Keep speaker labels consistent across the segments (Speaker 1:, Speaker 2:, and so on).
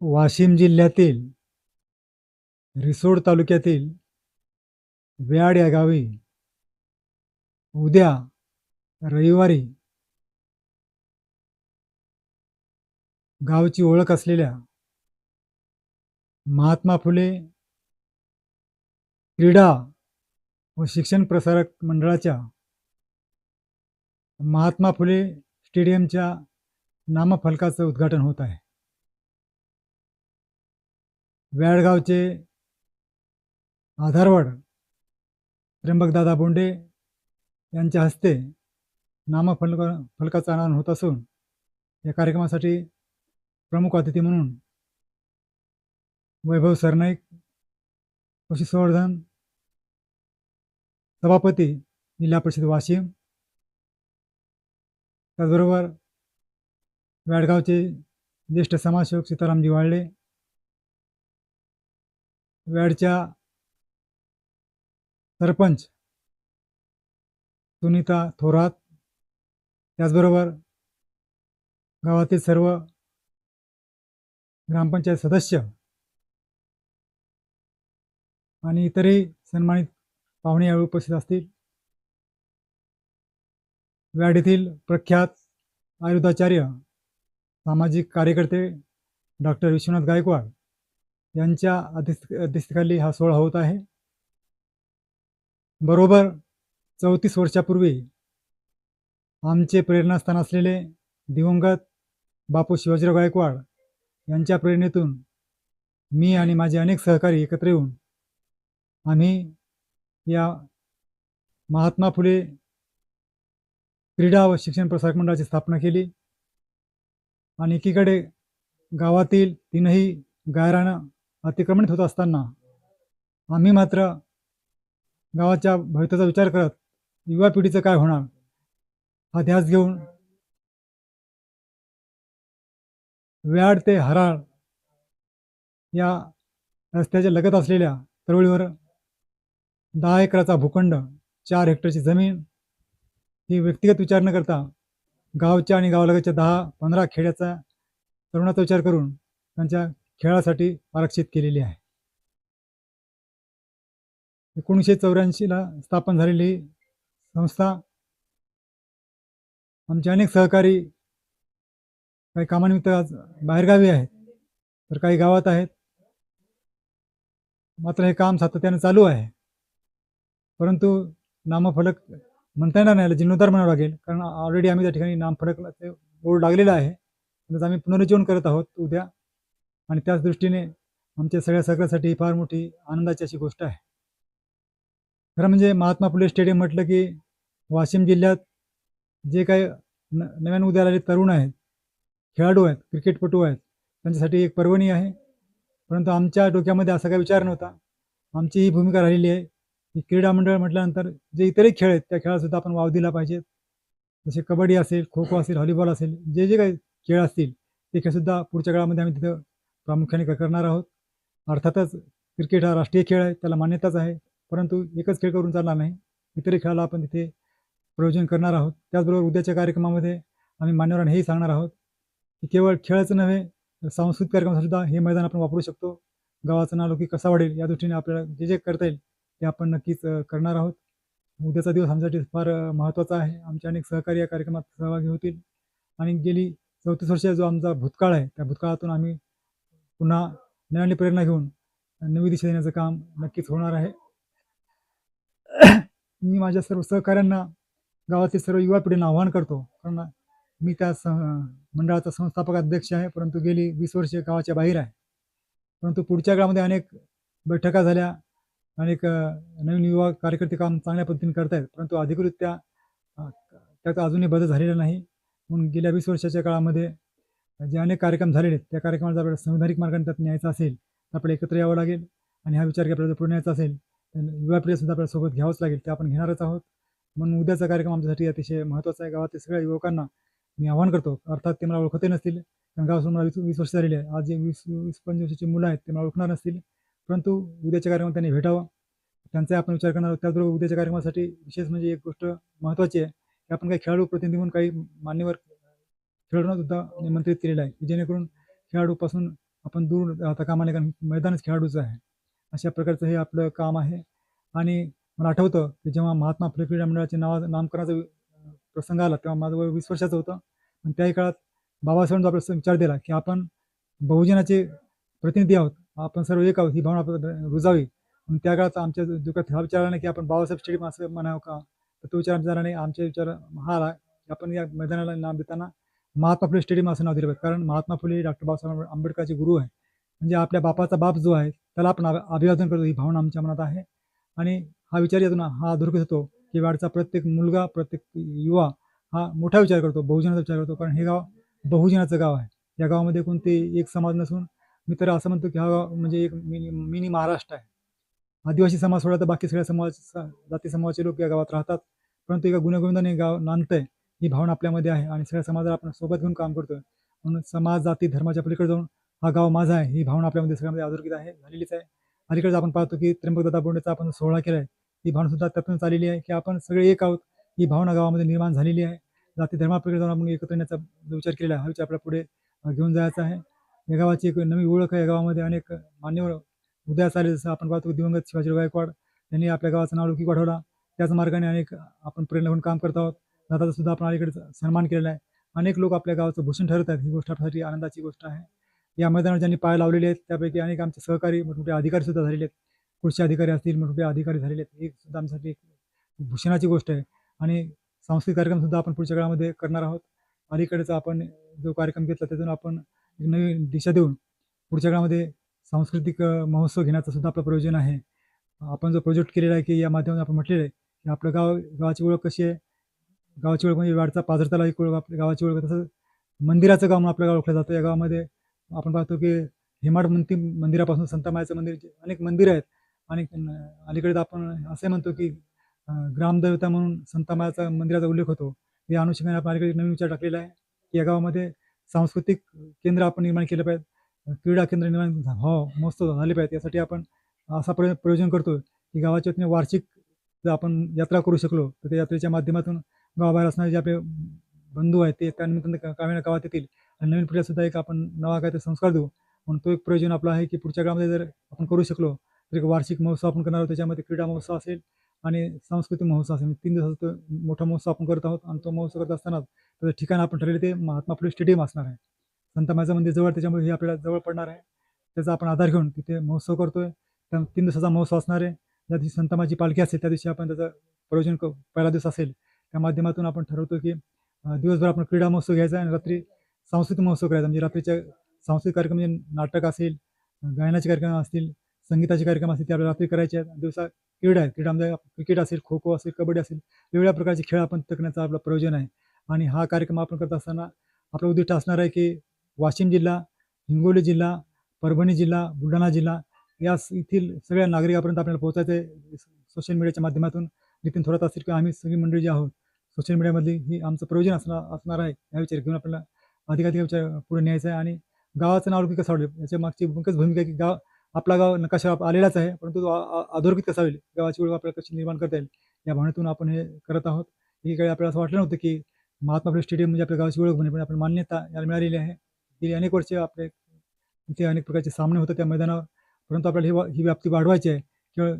Speaker 1: वाशिम जिल्ह्यातील रिसोड तालुक्यातील व्याड या गावी उद्या रविवारी गावची ओळख असलेल्या महात्मा फुले क्रीडा व शिक्षण प्रसारक मंडळाच्या महात्मा फुले स्टेडियमच्या नामफलकाचं उद्घाटन होत आहे. व्याडगावचे आधारवड त्र्यंबकदादा बोंडे यांच्या हस्ते नामफलक फलकाचं अनावरण होत असून या कार्यक्रमासाठी प्रमुख अतिथी म्हणून वैभव सरनाईक पशुसंवर्धन सभापती जिल्हा परिषद वाशिम त्याचबरोबर व्याडगावचे ज्येष्ठ समाजसेवक सीतारामजी वाळले. वॅडच्या सरपंच सुनीता थोरात. त्याचबरोबर गावातील सर्व ग्रामपंचायत सदस्य आणि इतरही सन्मानित पाहुणे यावेळी उपस्थित असतील. व्याड येथील प्रख्यात आयुर्वेदाचार्य सामाजिक कार्यकर्ते डॉक्टर विश्वनाथ गायकवाड यांच्या अध्यक्षतेखाली हा सोहळा होत आहे. बरोबर चौतीस वर्षापूर्वी आमचे प्रेरणास्थान असलेले दिवंगत बापू शिवाजीराव गायकवाड यांच्या प्रेरणेतून मी आणि माझे अनेक सहकारी एकत्र येऊन आम्ही या महात्मा फुले क्रीडा व शिक्षण प्रसारक मंडळाची स्थापना केली. आणि एकीकडे गावातील तीनही गायरानं अतिक्रमणित होत असताना आम्ही मात्र गावाच्या भवितव्याचा विचार करत युवा पिढीचं काय होणार हा ध्यास घेऊन व्याड ते हराळ या रस्त्याच्या लगत असलेल्या चळवळीवर दहा एकराचा भूखंड चार हेक्टरची जमीन ही व्यक्तिगत विचार न करता गावच्या आणि गावालगतच्या दहा पंधरा खेड्याचा तरुणाचा विचार करून त्यांच्या खेळासाठी आरक्षित केलेली आहे. एकोणीसशे चौऱ्याऐंशीला स्थापन झालेली संस्था आमचे अनेक सहकारी काही कामानिमित्त आज बाहेरगावी आहेत तर काही गावात आहेत. मात्र हे काम सातत्याने चालू आहे. परंतु नामफलक म्हणता येणार नाही याला जीर्णोद्धार म्हणावं लागेल. कारण ऑलरेडी आम्ही त्या ठिकाणी नामफलक बोर्ड लागलेला आहे. त्याचं आम्ही पुनरुज्जीवन करत आहोत उद्या. आणि त्याच दृष्टीने आमच्या सगळ्या सगळ्यासाठी ही फार मोठी आनंदाची अशी गोष्ट आहे. खरं म्हणजे महात्मा फुले स्टेडियम म्हटलं की वाशिम जिल्ह्यात जे काही न नव्यान उदयाला आलेले तरुण आहेत खेळाडू आहेत क्रिकेटपटू आहेत त्यांच्यासाठी एक पर्वणी आहे. परंतु आमच्या डोक्यामध्ये असा काही विचार नव्हता. आमची ही भूमिका राहिलेली आहे. की क्रीडा मंडळ म्हटल्यानंतर जे इतरही खेळ आहेत त्या खेळासुद्धा आपण वाव दिला पाहिजे जसे कबड्डी असेल खो खो असेल व्हॉलीबॉल असेल जे जे काही खेळ असतील ते खेळसुद्धा पुढच्या काळामध्ये आम्ही तिथं प्रामुख्याने क- करणार आहोत. अर्थातच क्रिकेट हा राष्ट्रीय खेळ आहे त्याला मान्यताच आहे परंतु एकच खेळ करून चालणार नाही. इतरही खेळाला आपण तिथे प्रयोजन करणार आहोत. त्याचबरोबर उद्याच्या कार्यक्रमामध्ये आम्ही मान्यवरांना हेही सांगणार आहोत की केवळ खेळाचं नव्हे सांस्कृतिक कार्यक्रमासुद्धा हे मैदान आपण वापरू शकतो. गावाचं नाव की कसा वाढेल या दृष्टीने आपल्याला जे जे करता येईल ते आपण नक्कीच करणार आहोत. उद्याचा दिवस आमच्यासाठी फार महत्त्वाचा आहे. आमचे अनेक सहकारी या कार्यक्रमात सहभागी होतील. आणि गेली चौतीस वर्ष जो आमचा भूतकाळ आहे त्या भूतकाळातून आम्ही पुन्हा नव्याने प्रेरणा घेऊन नवी दिशा देण्याचं काम नक्कीच होणार आहे. मी माझ्या सर्व सहकाऱ्यांना गावातील सर्व युवा पिढींना आव्हान करतो. कारण मी त्या मंडळाचा संस्थापक अध्यक्ष आहे. परंतु गेली वीस वर्षे गावाच्या बाहेर आहे. परंतु पुढच्या काळामध्ये अनेक बैठका झाल्या. अनेक नवीन युवा कार्यकर्ते काम चांगल्या पद्धतीने करत आहेत परंतु अधिकृतरित्या त्या त्याचा अजूनही बदल झालेला नाही. म्हणून गेल्या वीस वर्षाच्या काळामध्ये जे अनेक कार्यक्रम झालेले आहेत त्या कार्यक्रमाला आपल्याला संविधानिक मार्गाने त्यात न्यायचा असेल तर आपल्याला एकत्र यावं लागेल आणि हा विचार की आपल्याला जर पुढे न्यायचा असेल तर युवा पिढीसुद्धा आपल्यासोबत घ्यावंच लागेल ते आपण घेणारच आहोत. म्हणून उद्याचा कार्यक्रम आमच्यासाठी अतिशय महत्त्वाचा आहे. गावातील सगळ्या युवकांना मी आवाहन करतो अर्थात ते मला ओळखतही नसतील कारण गावासून मला वीस वीस वर्ष झालेले आहे. आज जे वीस वीस पंचवीस वर्षाची मुलं आहेत ते मला ओळखणार नसतील. परंतु उद्याच्या कार्यक्रमात त्यांनी भेटावं. त्यांचा आपण विचार करणार आहोत. त्याचबरोबर उद्याच्या कार्यक्रमासाठी विशेष म्हणजे एक गोष्ट महत्त्वाची आहे की आपण काही खेळाडू प्रतिनिधी म्हणून काही मान्यवर खेळाडूंना सुद्धा निमंत्रित केलेलं आहे की जेणेकरून खेळाडूपासून आपण दूर राहता कामा नये कारण मैदानच खेळाडूचं आहे. अशा प्रकारचं हे आपलं काम आहे. आणि मला आठवतं की जेव्हा महात्मा फुले क्रीडा मंडळाचे नाव नामकरणाचा प्रसंग आला तेव्हा माझं वय वीस वर्षाचं होतं. पण त्याही काळात बाबासाहेबांचा आपला विचार दिला की आपण बहुजनाचे प्रतिनिधी आहोत. आपण सर्व एक आहोत. ही भावना आपण रुजावी. म्हणून त्या काळात आमच्या दुःखात हा विचार आला नाही की आपण बाबासाहेब स्टेडियम असं म्हणावं का? तर तो विचार झाला नाही. आमच्या विचार हा आला की आपण या मैदानाला नाव देताना महात्मा फुले स्टेडियम असं नाव दिलं पाहिजे. कारण महात्मा फुले डॉक्टर बाबासाहेब आंबेडकरचे गुरु आहे म्हणजे आपल्या बापाचा बाप जो आहे त्याला आपण अभिवादन करतो. ही भावना आमच्या मनात आहे. आणि हा विचार यातून हा अधोरेखित होतो की वाडचा प्रत्येक मुलगा प्रत्येक युवा हा मोठा विचार करतो. बहुजनाचा विचार करतो. कारण हे गाव बहुजनाचं गाव आहे. या गावामध्ये कोणते एक समाज नसून मी तर असं म्हणतो की हा गाव म्हणजे एक मिनी मिनी महाराष्ट्र आहे. आदिवासी समाज सोडा तर बाकी सगळ्या समाज जाती समाजाचे लोक या गावात राहतात. परंतु एका गुणगोविंदाने गाव नांदतंय ही भावना आपल्यामध्ये आहे आणि सगळ्या समाजाला आपण सोबत घेऊन काम करतोय. म्हणून समाज जाती धर्माच्या पलीकडे जाऊन हा गाव माझा आहे ही भावना आपल्यामध्ये सगळ्यामध्ये अधोरेखित आहे झालेलीच आहे. अलीकडेच आपण पाहतो की त्र्यंबकदादा बोंडेचा आपण सोहळा केला आहे ही भावना सुद्धा त्यातूनच आलेली आहे की आपण सगळे एक आहोत. ही भावना गावामध्ये निर्माण झालेली आहे. जाती धर्मापलीकडे जाऊन आपण एकत्र येण्याचा विचार केलेला आहे हा विचार आपल्या पुढे घेऊन जायचा आहे. या गावाची एक नवी ओळख आहे. या गावामध्ये अनेक मान्यवर उदयास आले. जसं आपण पाहतो दिवंगत शिवाजीराव गायकवाड यांनी आपल्या गावाचं नाव लौकिक वाढवला. त्याच मार्गाने अनेक आपण प्रेरणा होऊन काम करत आहोत. दादाचा सुद्धा आपण अलीकडे सन्मान केलेला आहे. अनेक लोक आपल्या गावाचं भूषण ठरत आहेत. ही गोष्ट आपल्यासाठी आनंदाची गोष्ट आहे. या मैदानावर ज्यांनी पाय लावलेले आहेत त्यापैकी अनेक आमचे सहकारी मोठमोठे अधिकारी सुद्धा झालेले आहेत. कृषी अधिकारी असतील मोठमोठे अधिकारी झालेले आहेत. ही सुद्धा आमच्यासाठी एक भूषणाची गोष्ट आहे. आणि सांस्कृतिक कार्यक्रम सुद्धा आपण पुढच्या काळामध्ये करणार आहोत. अलीकडेच आपण जो कार्यक्रम घेतला त्यातून आपण एक नवी दिशा देऊन पुढच्या काळामध्ये सांस्कृतिक महोत्सव घेण्याचं सुद्धा आपलं प्रयोजन आहे. आपण जो प्रोजेक्ट केलेला आहे की या माध्यमातून आपण म्हटलेलं आहे की आपलं गाव गावाची ओळख कशी आहे? गावाची ओळख म्हणजे वाडचा पाझरताला एक ओळख आपल्या गावाची ओळख तसं मंदिराचं गाव म्हणून आपलं गाव ओळखलं जातं. या गावामध्ये आपण पाहतो की हेमाड मंती मंदिरापासून संतमायाचं मंदिर अनेक मंदिरं आहेत. आणि अलीकडे आपण असे म्हणतो की ग्रामदेवता म्हणून संतमायाचा मंदिराचा उल्लेख होतो. या अनुषंगाने आपण अलीकडे नवीन विचार टाकलेला आहे. की या गावामध्ये सांस्कृतिक केंद्र आपण निर्माण केलं पाहिजे क्रीडा केंद्र निर्माण हो महोत्सव झाले पाहिजे यासाठी आपण असा प्रय प्रयोजन करतो की गावाच्या वतीने वार्षिक जर आपण यात्रा करू शकलो तर त्या यात्रेच्या माध्यमातून गावाबाहेर असणारे जे आपले बंधू आहेत ते त्यानिमित्तानं काव्याने गावात येतील. आणि नवीन पिढ्यासुद्धा एक आपण नवा काय ते संस्कार देऊ. म्हणून तो एक प्रयोजन आपला आहे की पुढच्या काळामध्ये जर आपण करू शकलो तर एक वार्षिक महोत्सव आपण करणार आहोत. त्याच्यामध्ये क्रीडा महोत्सव असेल आणि सांस्कृतिक महोत्सव असेल. तीन दिवसाचा तो मोठा महोत्सव आपण करत आहोत आणि तो महोत्सव करत असताना त्याचं ठिकाण आपण ठरलेलं ते महात्मा फुले स्टेडियम असणार आहे. संतमाचं मंदिर जवळ त्याच्यामुळे हे आपल्याला जवळ पडणार आहे. त्याचा आपण आधार घेऊन तिथे महोत्सव करतोय. त्या तीन दिवसाचा महोत्सव असणार आहे. ज्या दिवशी संतमाची पालखी असेल त्या दिवशी आपण त्याचं प्रयोजन क पहिला दिवस असेल त्या माध्यमातून आपण ठरवतो की दिवसभर आपण क्रीडा महोत्सव घ्यायचा आणि रात्री सांस्कृतिक महोत्सव करायचा. म्हणजे रात्रीच्या सांस्कृतिक कार्यक्रम म्हणजे नाटक असेल गायनाचे कार्यक्रम असतील संगीताचे कार्यक्रम असतील ते आपल्याला रात्री करायचे आहेत. दिवसा क्रीडा आहेत. क्रीडामध्ये म्हणजे क्रिकेट असेल खो खो असेल कबड्डी असेल वेगवेगळ्या प्रकारचे खेळ आपण तकण्याचं आपलं प्रयोजन आहे. आणि हा कार्यक्रम आपण करत असताना आपलं उद्दिष्ट असणार आहे की वाशिम जिल्हा हिंगोली जिल्हा परभणी जिल्हा बुलढाणा जिल्हा या येथील सगळ्या नागरिकांपर्यंत आपल्याला पोहोचायचं आहे सोशल मीडियाच्या माध्यमातून. नितीन थोरात असतील किंवा आम्ही सगळी मंडळी जी आहोत सोशल मीडियामधली ही आमचं प्रयोजन असणार असणार आहे या विचार घेऊन आपल्याला अधिकाधिक विचार पुढे न्यायचा आहे आणि गावाचं नाव कसं आवडेल याच्या मागची मुख्यच भूमिका आहे की गाव आपला गाव नकाशा आलेलाच आहे परंतु तो अ- अधोरेखित कसा होईल? गावाची ओळख आपल्याला कशी निर्माण करता येईल? या भावनेतून आपण हे करत आहोत. एकीकडे आपल्याला असं वाटलं नव्हतं की महात्मा फुले स्टेडियम म्हणजे आपल्या गावाची ओळख बने पण आपण मान्यता याला मिळालेली आहे. गेली अनेक वर्ष आपले इथे अनेक प्रकारचे सामने होतात त्या मैदानावर. परंतु आपल्याला ही ही व्याप्ती वाढवायची आहे. केवळ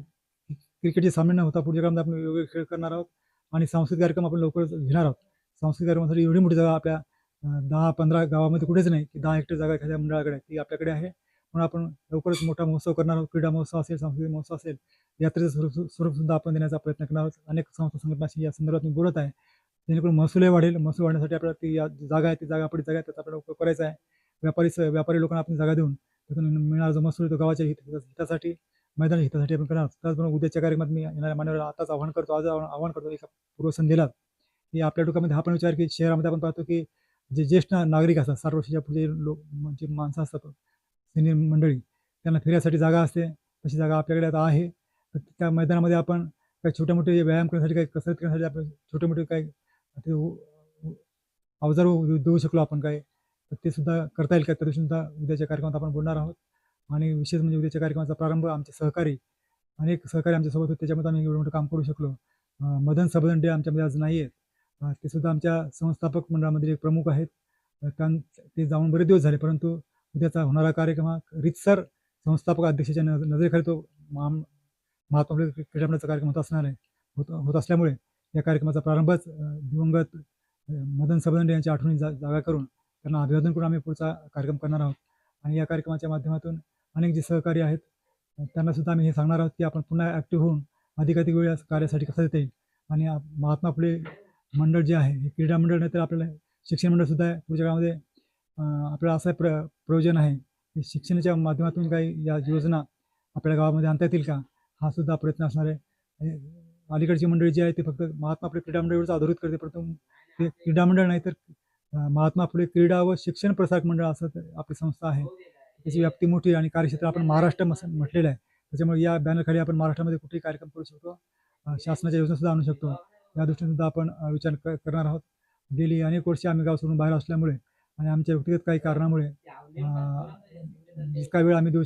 Speaker 1: क्रिकेटचे सामने न होता पुढच्या काळात आपण वेगवेगळे खेळ करणार आहोत आणि सांस्कृतिक कार्यक्रम आपण लवकरच घेणार आहोत. सांस्कृतिक कार्यक्रमासाठी एवढी मोठी जागा आपल्या दहा पंधरा गावामध्ये कुठेच नाही की दहा हेक्टर जागा एखाद्या मंडळाकडे ती आपल्याकडे आहे. म्हणून आपण लवकरच मोठा महोत्सव करणार आहोत. क्रीडा महोत्सव असेल सांस्कृतिक महोत्सव असेल यात्रेचं स्वरूप स्वरूपसुद्धा आपण देण्याचा प्रयत्न करणार आहोत. अनेक संस्था संघटनाशी या संदर्भात मी बोलत आहे. जेणेकरून महसूलही वाढेल. महसूल वाढण्यासाठी आपल्याला ती या जागा आहे ती जागा आपली जागा आहे त्याचा आपल्याला उपयोग करायचा आहे. व्यापारी व्यापारी लोकांना आपण जागा देऊन त्यातून मिळणारा जो महसूल तो गावाच्या हित हितासाठी मैदान हितासाठी आपण करणार त्याचबरोबर उद्याच्या कार्यक्रमात मी येणाऱ्या मान्यवराला आताच आव्हान करतो. आज आव्हान करतो एका पूर्वसंध्येला की आपल्या डोक्यामध्ये हा पण विचार की शहरामध्ये आपण पाहतो की जे ज्येष्ठ नागरिक असतात साठ वर्षाच्या पुढे लोक जे माणसं असतात सिनियर मंडळी त्यांना फिरण्यासाठी जागा असते. तशी जागा आपल्याकडे आता आहे. तर त्या मैदानामध्ये आपण काही छोटे मोठे व्यायाम करण्यासाठी काही कसरत करण्यासाठी आपण छोटे मोठे काही ते हो, हो. अवजार देऊ शकलो आपण काय तर ते सुद्धा करता येईल का त्या दिवशी सुद्धा उद्याच्या कार्यक्रमात आपण बोलणार आहोत. आणि विशेष म्हणजे उद्याच्या कार्यक्रमाचा प्रारंभ आमचे सहकारी अनेक सहकारी आमच्यासोबत होते त्याच्यामध्ये आम्ही एवढं मोठं काम करू शकलो. मदन मदन सबदंडे आमच्यामध्ये आज नाही आहेत. ते सुद्धा आमच्या संस्थापक मंडळामधील एक प्रमुख आहेत. कारण ते जाऊन बरेच दिवस झाले परंतु उद्याचा होणारा कार्यक्रम हा रितसर संस्थापक अध्यक्षाच्या नज नजरेखाली तो महात्मा फुले क्रीडा कार्यक्रम होत असणार आहे. होत होत असल्यामुळे या कार्यक्रमाचा प्रारंभच दिवंगत मदन सबंदे यांच्या आठवणी जा जागा करून त्यांना अभिवादन करून आम्ही पुढचा कार्यक्रम करणार आहोत. आणि या कार्यक्रमाच्या माध्यमातून अनेक जे सहकारी आहेत त्यांनासुद्धा त्यांना सुद्धा आम्ही हे सांगणार आहोत की आपण पुन्हा ॲक्टिव्ह होऊन अधिकाधिक वेळ या कार्यासाठी कसं देता येईल. आणि महात्मा फुले मंडळ जे आहे हे क्रीडा मंडळ नाही तर आपल्याला शिक्षण मंडळसुद्धा आहे पुढच्या काळामध्ये आपल्याला असं प्र प्रयोजन आहे की शिक्षणाच्या माध्यमातून काही या योजना आपल्या गावामध्ये आणता येतील का? हा सुद्धा प्रयत्न असणार आहे. अलीकडची मंडळी जी आहे ती फक्त महात्मा फुले क्रीडा मंडळावरच आधारित करते परंतु ते क्रीडा मंडळ नाही तर महात्मा फुले क्रीडा व शिक्षण प्रसारक मंडळ असं आपली संस्था आहे. त्याची व्याप्ती मोठी आणि कार्यक्षेत्र आपण महाराष्ट्र म्हटलेलं आहे. त्याच्यामुळे या बॅनरखाली आपण महाराष्ट्रामध्ये कुठेही कार्यक्रम करू शकतो शासनाच्या योजनासुद्धा आणू शकतो. या दृष्टीनेसुद्धा आपण विचार क- करणार आहोत. गेली अनेक वर्षे आम्ही गाव सोडून बाहेर असल्यामुळे आणि आमच्या व्यक्तिगत काही कारणामुळे जितका वेळ आम्ही देऊ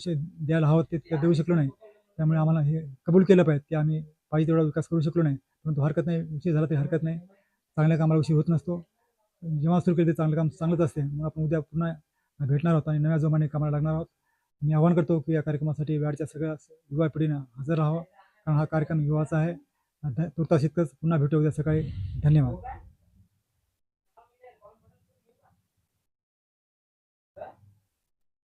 Speaker 1: द्यायला हवं ते देऊ शकलो नाही. त्यामुळे आम्हाला हे कबूल केलं पाहिजे की आम्ही पाहिजे तेवढा विकास करू शकलो नाही. परंतु हरकत नाही उशीर झाला ते हरकत नाही. चांगल्या कामाला उशीर होत नसतो. जेव्हा सुरू केलं ते चांगलं काम चांगलंच असते. म्हणून आपण उद्या पुन्हा भेटणार आहोत आणि नव्या जोमाने कामाला लागणार आहोत. मी आवाहन करतो की या कार्यक्रमासाठी वेळच्या सगळ्या युवा पिढीनं हजर राहावं. कारण हा कार्यक्रम युवाचा आहे. ध- तुर्तास इतकंच पुन्हा भेटू उद्या सकाळी. धन्यवाद.